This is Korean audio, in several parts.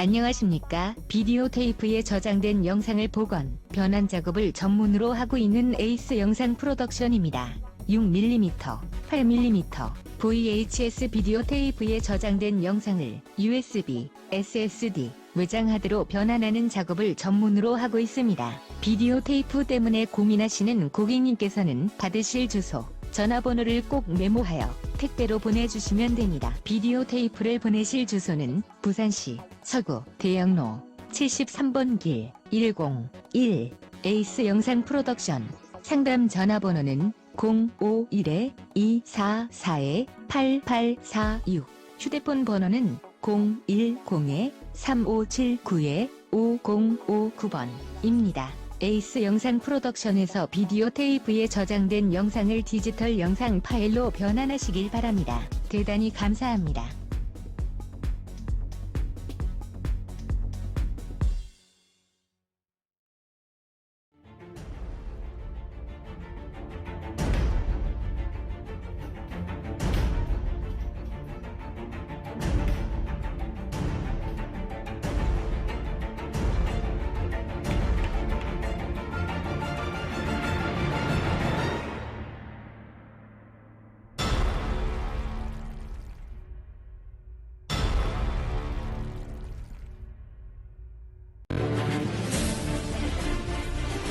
안녕하십니까. 비디오 테이프에 저장된 영상을 복원, 변환 작업을 전문으로 하고 있는 에이스 영상 프로덕션입니다. 6mm, 8mm, VHS 비디오 테이프에 저장된 영상을 USB, SSD, 외장 하드로 변환하는 작업을 전문으로 하고 있습니다. 비디오 테이프 때문에 고민하시는 고객님께서는 받으실 주소, 전화번호를 꼭 메모하여 택배로 보내주시면 됩니다. 비디오 테이프를 보내실 주소는 부산시 서구 대영로 73번 길 101 에이스 영상 프로덕션 상담 전화번호는 051-244-8846 휴대폰 번호는 010-3579-5059번입니다. 에이스 영상 프로덕션에서 비디오 테이프에 저장된 영상을 디지털 영상 파일로 변환하시길 바랍니다. 대단히 감사합니다.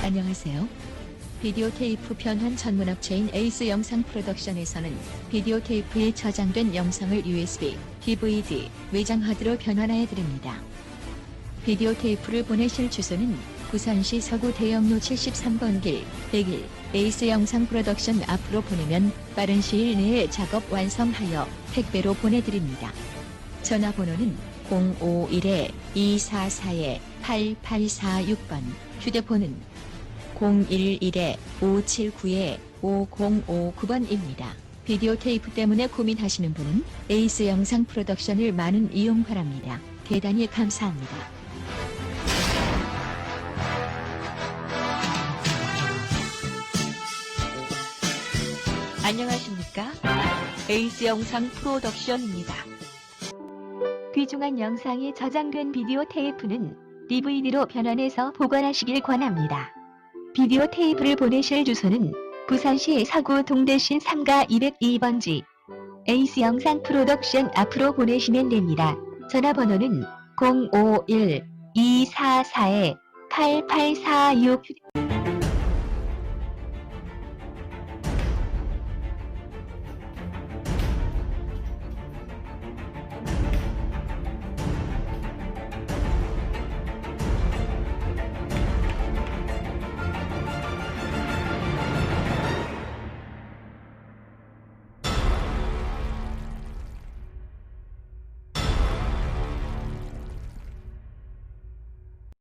안녕하세요. 비디오 테이프 변환 전문 업체인 에이스 영상 프로덕션에서는 비디오 테이프에 저장된 영상을 USB, DVD, 외장 하드로 변환하여 드립니다. 비디오 테이프를 보내실 주소는 부산시 서구 대영로 73번 길 101 에이스 영상 프로덕션 앞으로 보내면 빠른 시일 내에 작업 완성하여 택배로 보내드립니다. 전화번호는 051-244-8846번, 휴대폰은 011-579-5059번입니다. 비디오 테이프 때문에 고민하시는 분은 에이스 영상 프로덕션을 많은 이용 바랍니다. 대단히 감사합니다. 안녕하십니까? 에이스 영상 프로덕션입니다. 귀중한 영상이 저장된 비디오 테이프는 DVD로 변환해서 보관하시길 권합니다. 비디오 테이프를 보내실 주소는 부산시 서구 동대신 3가 202번지 에이스 영상 프로덕션 앞으로 보내시면 됩니다. 전화번호는 051-244-8846